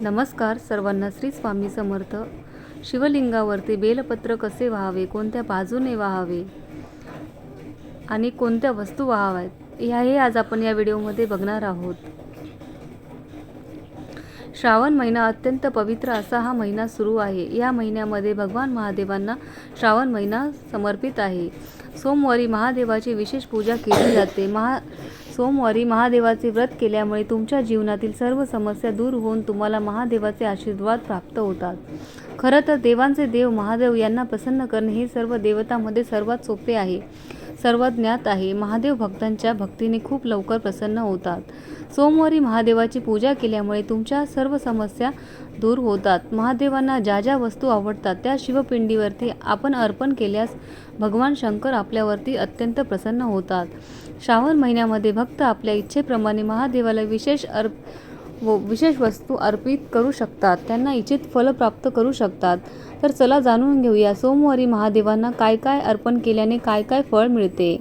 नमस्कार सर्वांना श्री स्वामी समर्थ. शिवलिंगावरती बेलपत्र कसे व्हावे कोणत्या बाजूने व्हावे आणि कोणत्या वस्तू व्हाव्यात ह्याही आज आपण या व्हिडिओमध्ये बघणार आहोत. श्रावण महिना अत्यंत पवित्र असा हा महिना सुरू आहे. या महिन्यामध्ये भगवान महादेवांना श्रावण महिना समर्पित आहे. सोमवारी महादेवाची विशेष पूजा केली जाते. महा सोमवारी महादेवाचे व्रत केल्यामुळे तुमच्या जीवनातील सर्व समस्या दूर होऊन तुम्हाला महादेवाचे आशीर्वाद प्राप्त होतात. खरं तर देवांचे देव महादेव यांना प्रसन्न करणे हे सर्व देवतामध्ये सर्वात सोपे आहे सर्वात ज्ञात आहे. महादेव भक्तांच्या भक्तीने खूप लवकर प्रसन्न होतात. सोमवारी महादेवाची पूजा केल्यामुळे तुमच्या सर्व समस्या दूर होतात. महादेवांना ज्या ज्या वस्तू आवडतात त्या शिवपिंडीवरती आपण अर्पण केल्यास भगवान शंकर आपल्यावरती अत्यंत प्रसन्न होतात. श्रावण महिन्यामध्ये भक्त आपल्या इच्छेप्रमाणे महादेवाला विशेष अर्प व विशेष वस्तू अर्पित करू शकतात. त्यांना इच्छित फल प्राप्त करू शकतात. तर चला जाणून घेऊया सोमवारी महादेवांना काय काय अर्पण केल्याने काय काय फळ मिळते.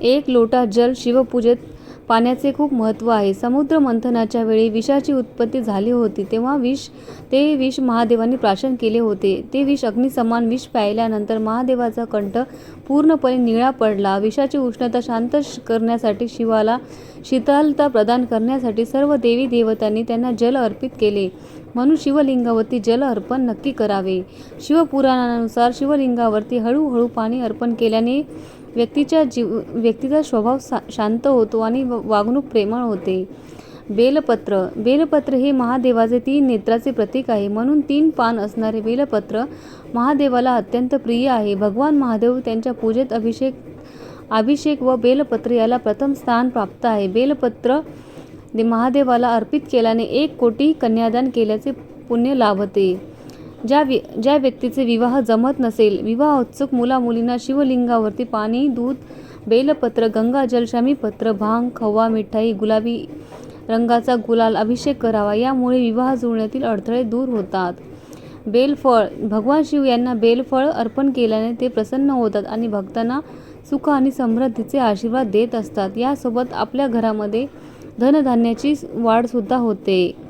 एक लोटा जल शिवपूजेत पाण्याचे खूप महत्त्व आहे. समुद्र मंथनाच्या वेळी विषाची उत्पत्ती झाली होती तेव्हा विष ते विष महादेवांनी प्राशन केले होते. ते विष अग्निसमान विष प्यायल्यानंतर महादेवाचा कंठ पूर्णपणे निळा पडला. विषाची उष्णता शांत श- करण्यासाठी शिवाला शीतलता प्रदान करण्यासाठी सर्व देवी देवतांनी त्यांना जल अर्पित केले. म्हणून शिवलिंगावरती जल अर्पण नक्की करावे. शिवपुराणानुसार शिवलिंगावरती हळूहळू पाणी अर्पण केल्याने व्यक्तीच्या जीव व्यक्तीचा स्वभाव सा शांत होतो आणि व- वागणूक प्रेमळ होते. बेलपत्र बेलपत्र हे महादेवाचे तीन नेत्राचे प्रतीक आहे. म्हणून तीन पान असणारे बेलपत्र महादेवाला अत्यंत प्रिय आहे. भगवान महादेव त्यांच्या पूजेत अभिषेक अभिषेक व बेलपत्र याला प्रथम स्थान प्राप्त आहे. बेलपत्र महादेवाला अर्पित केल्याने एक कोटी कन्यादान केल्याचे पुण्य लाभते. ज्या वि ज्या व्यक्तीचे विवाह जमत नसेल विवाह उत्सुक मुलामुलींना शिवलिंगावरती पाणी दूध बेलपत्र गंगाजल शमीपत्र भांग खवा मिठाई गुलाबी रंगाचा गुलाल अभिषेक करावा. यामुळे विवाह जुळण्यातील अडथळे दूर होतात. बेलफळ भगवान शिव यांना बेलफळ अर्पण केल्याने ते प्रसन्न होतात आणि भक्तांना सुख आणि समृद्धीचे आशीर्वाद देत असतात. यासोबत आपल्या घरामध्ये धनधान्याची वाढसुद्धा होते.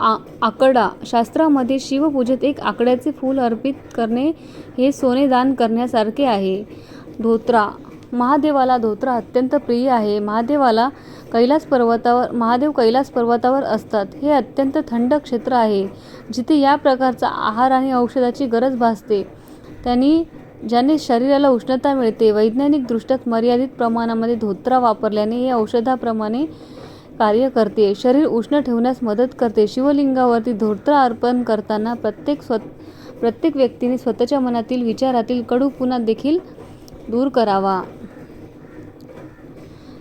आ आकडा. शास्त्रामध्ये शिवपूजेत एक आकड्याचे फूल अर्पित करणे हे सोने दान करण्यासारखे आहे. धोत्रा. महादेवाला धोत्रा अत्यंत प्रिय आहे. महादेवाला कैलास पर्वतावर महादेव कैलास पर्वतावर असतात. हे अत्यंत थंड क्षेत्र आहे जिथे या प्रकारचा आहार आणि औषधाची गरज भासते. त्यांनी ज्याने शरीराला उष्णता मिळते वैज्ञानिकदृष्ट्यात मर्यादित प्रमाणामध्ये धोत्रा वापरल्याने हे औषधाप्रमाणे कार्य करते शरीर उष्ण ठेवण्यास मदत करते. शिवलिंगावरती धोत्र अर्पण करताना प्रत्येक स्व प्रत्येक व्यक्तीने स्वतःच्या मनातील विचारातील कडूपुना देखील दूर करावा.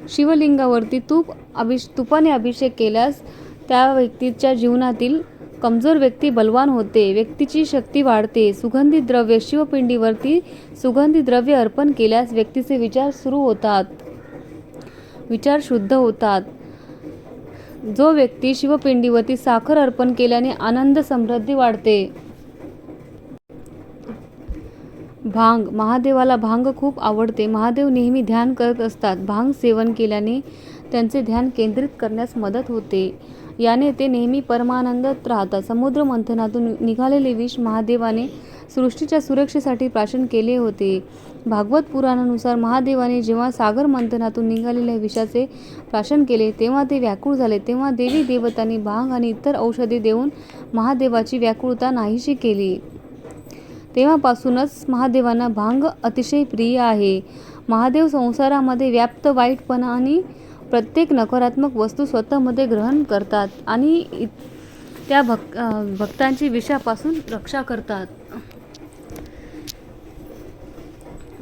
शिवलिंगावरती तूप अभिष तुपाने अभिषेक केल्यास त्या व्यक्तीच्या जीवनातील कमजोर व्यक्ती बलवान होते. व्यक्तीची शक्ती वाढते. सुगंधी द्रव्य शिवपिंडीवरती सुगंधी द्रव्य अर्पण केल्यास व्यक्तीचे विचार सुरू होतात. विचार शुद्ध होतात. जो व्यक्ती शिवपिंडीवरती साखर अर्पण केल्याने आनंद समृद्धी वाढते. भांग महादेवाला भांग खूप आवडते. महादेव नेहमी ध्यान करत असतात. भांग सेवन केल्याने त्यांचे ध्यान केंद्रित करण्यास मदत होते. याने ते नेहमी परमानंदात राहतात. समुद्र मंथनातून निघालेले विष महादेवाने सृष्टीच्या सुरक्षेसाठी प्राशन केले होते. भागवत पुराणानुसार महादेवाने जेव्हा सागर मंथनातून निघालेल्या विषाचे प्राशन केले तेव्हा ते व्याकुळ झाले. तेव्हा देवी देवतांनी भांग आणि इतर औषधे देऊन महादेवाची व्याकुळता नाहीशी केली. तेव्हापासूनच महादेवांना भांग अतिशय प्रिय आहे. महादेव संसारामध्ये व्याप्त वाईटपणा आणि प्रत्येक नकारात्मक वस्तू स्वतःमध्ये ग्रहण करतात आणि इ- त्या भक् भक्तांची विषापासून रक्षा करतात.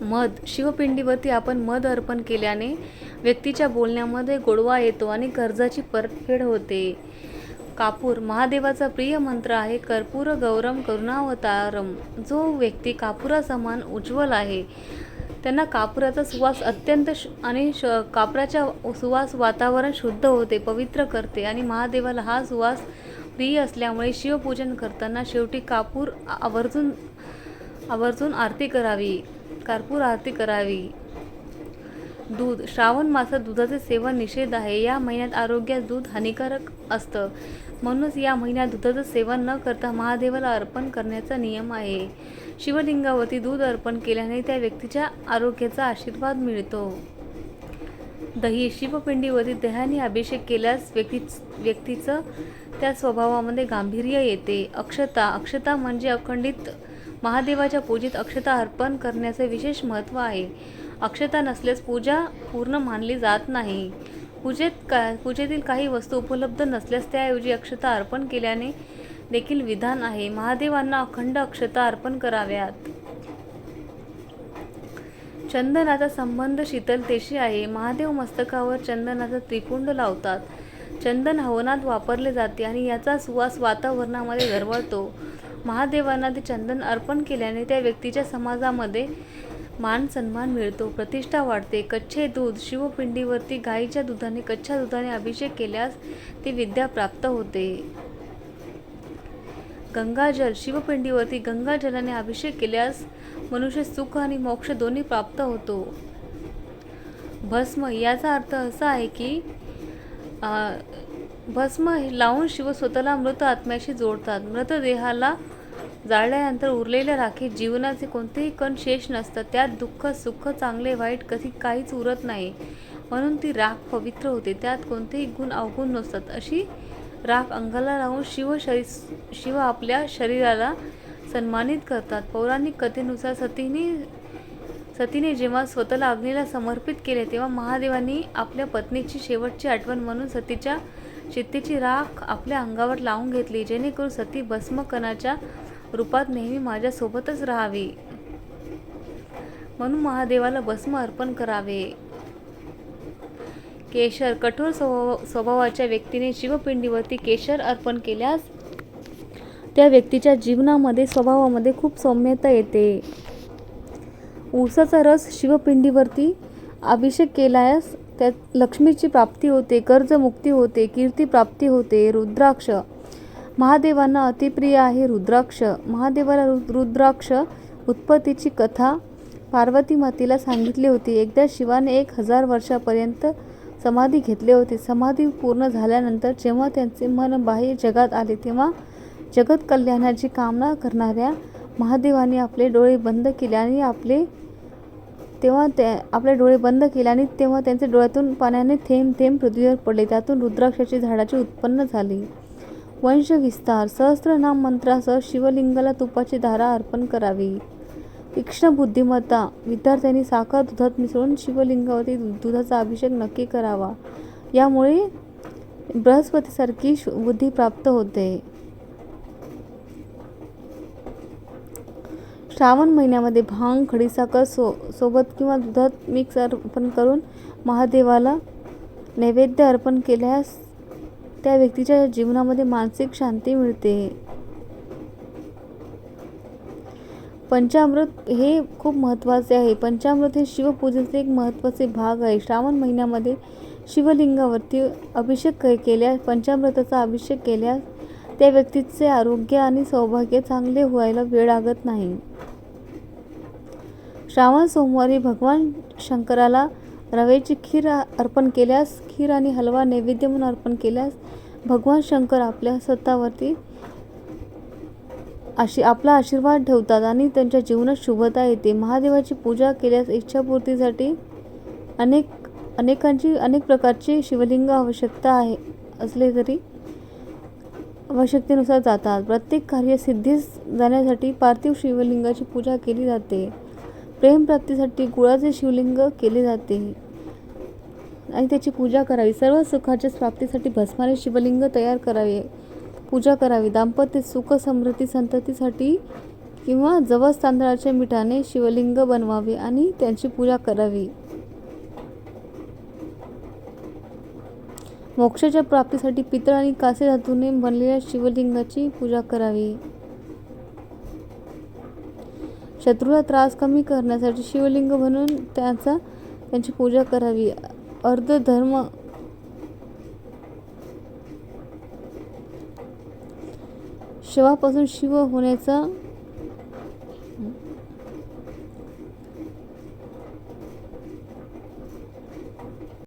मध. शिवपिंडीवरती आपण मध अर्पण केल्याने व्यक्तीच्या बोलण्यामध्ये गोडवा येतो आणि कर्जाची परतफेड होते. कापूर. महादेवाचा प्रिय मंत्र आहे कर्पूर गौरम करुणावतारम. जो व्यक्ती कापुरासमान उज्ज्वल आहे त्यांना कापुराचा सुवास अत्यंत श आणि श कापराच्या सुवास वातावरण शुद्ध होते पवित्र करते आणि महादेवाला हा सुवास प्रिय असल्यामुळे शिवपूजन करताना शेवटी कापूर आवर्जून आवर्जून आरती करावी कर्पूर आरती करावी. दूध श्रावण मासात दुधाचे सेवन निषेध आहे. या महिन्यात आरोग्यास दूध हानिकारक असतं. म्हणूनच या महिन्यात दुधाचं सेवन न करता महादेवाला अर्पण करण्याचा नियम आहे. शिवलिंगावरती दूध अर्पण केल्याने त्या व्यक्तीच्या आरोग्याचा आशीर्वाद मिळतो. दही शिवपिंडीवरती दह्याने अभिषेक केल्यास व्यक्ती व्यक्तीचं त्या स्वभावामध्ये गांभीर्य येते. अक्षता अक्षता म्हणजे अखंडित महादेवाच्या पूजेत अक्षता अर्पण करण्याचे विशेष महत्त्व आहे. अक्षता नसल्यास पूजा पूर्ण मानली जात नाही. पूजेत का पूजेतील काही वस्तू उपलब्ध नसल्यास त्याऐवजी अक्षता अर्पण केल्याने देखील विधान आहे. महादेवांना अखंड अक्षता अर्पण कराव्यात. चंदनाचा संबंध शीतलतेशी आहे. महादेव मस्तकावर चंदनाचा त्रिपुंड लावतात. चंदन हवनात वापरले जाते आणि याचा सुवास वातावरणामध्ये दरवळतो महादेवांना ते चंदन अर्पण केल्याने त्या व्यक्तीच्या समाजामध्ये मान सन्मान मिळतो. प्रतिष्ठा वाढते. कच्चे दूध शिवपिंडीवरती गाईच्या दुधाने कच्च्या दुधाने अभिषेक केल्यास ती विद्या प्राप्त होते. गंगाजल शिवपिंडीवरती गंगाजलाने अभिषेक केल्यास मनुष्य सुख आणि मोक्ष दोन्ही प्राप्त होतो. भस्म याचा अर्थ असा आहे की भस्म हे लावून शिव स्वतःला मृत आत्म्याशी जोडतात. मृतदेहाला जाळल्यानंतर उरलेल्या राखीत जीवनाचे कोणतेही कण शेष नसतात. त्यात दुःख सुख चांगले वाईट कधी काहीच उरत नाही. म्हणून ती राख पवित्र होते. त्यात कोणतेही गुण अवगुण नसतात. अशी राख अंगाला लावून शिव शरी शिव आपल्या शरीराला सन्मानित करतात. पौराणिक कथेनुसार सतीने सतीने जेव्हा स्वतःला अग्नीला समर्पित केले तेव्हा महादेवांनी आपल्या पत्नीची शेवटची आठवण म्हणून सतीच्या चित्तेची राख आपल्या अंगावर लावून घेतली जेणेकरून सती भस्मकणाच्या रूपात नेहमी माझ्यासोबतच राहावी. म्हणून महादेवाला भस्म अर्पण करावे. केशर. कठोर स्वभाव स्वभावाच्या व्यक्तीने शिवपिंडीवरती केशर अर्पण केल्यास त्या व्यक्तीच्या जीवनामध्ये स्वभावामध्ये खूप सौम्यता येते. ऊसाचा रस शिवपिंडीवरती अभिषेक केल्यास त्यात लक्ष्मीची प्राप्ती होते कर्जमुक्ती होते कीर्ती प्राप्ती होते. रुद्राक्ष. महादेवांना अतिप्रिय आहे रुद्राक्ष. महादेवाला रु- रुद्राक्ष उत्पत्तीची कथा पार्वती मातेला सांगितली होती. एकदा शिवाने एक हजार वर्षापर्यंत समाधी घेतले होते. समाधी पूर्ण झाल्यानंतर जेव्हा त्यांचे मन बाह्य जगात आले तेव्हा जगत कल्याणाची कामना करणाऱ्या महादेवाने आपले डोळे बंद केले आणि आपले तेव्हा ते आपले डोळे बंद केले आणि तेव्हा त्यांच्या डोळ्यातून पाण्याने थेंब थेंब पृथ्वीवर पडले. त्यातून रुद्राक्षाचे झाडाचे उत्पन्न झाले. वंश विस्तार सहस्त्रनाम मंत्रासह शिवलिंगाला तुपाची धारा अर्पण करावी. तीक्ष्ण बुद्धिमत्ता विद्यार्थ्यांनी साखर दुधात मिसळून शिवलिंगावरती दुधाचा अभिषेक नक्की करावा. यामुळे बृहस्पतीसारखी शु- बुद्धी प्राप्त होते. श्रावण महिन्यामध्ये भांग खडीसाखर सो सोबत किंवा दुधात मिक्स अर्पण करून महादेवाला नैवेद्य अर्पण केल्यास त्या व्यक्तीच्या जीवनामध्ये मानसिक शांती मिळते. पंचामृत हे खूप महत्त्वाचे आहे. पंचामृत हे शिवपूजेचे एक महत्त्वाचे भाग आहे. श्रावण महिन्यामध्ये शिवलिंगावरती अभिषेक केल्यास पंचामृताचा अभिषेक केल्यास त्या व्यक्तीचे आरोग्य आणि सौभाग्य चांगले व्हायला वेळ लागत नाही. श्रावण सोमवारी भगवान शंकराला रव्याची खीर अर्पण केल्यास खीर आणि हलवा नैवेद्य म्हणून अर्पण केल्यास भगवान शंकर आपल्या स्वतःवरती आशी आपला आशीर्वाद ठेवतात आणि त्यांच्या जीवनात शुभता येते. महादेवाची पूजा केल्यास इच्छापूर्तीसाठी अनेक अनेकांची अनेक प्रकारची शिवलिंग आवश्यकता आहे असले तरी आवश्यकतेनुसार जातात. प्रत्येक कार्य सिद्धीस जाण्यासाठी पार्थिव शिवलिंगाची पूजा केली जाते. प्रेमप्राप्तीसाठी गुळाचे शिवलिंग केले जाते. आणि त्याची पूजा करावी. सर्व सुखाच्या प्राप्तीसाठी भस्माने शिवलिंग तयार करावे. पूजा करावी. दाम्पत्य सुख समृद्धी संततीसाठी किंवा जवस तांदळाच्या मिठाने शिवलिंग बनवावे आणि त्यांची पूजा करावी. मोक्षाच्या प्राप्तीसाठी पितळ आणि कासे धातूने बनलेल्या शिवलिंगाची पूजा करावी. शत्रूला त्रास कमी करण्यासाठी शिवलिंग बनवून त्याचा त्यांची पूजा करावी. अर्धधर्म शिवापासून शिव होण्याचा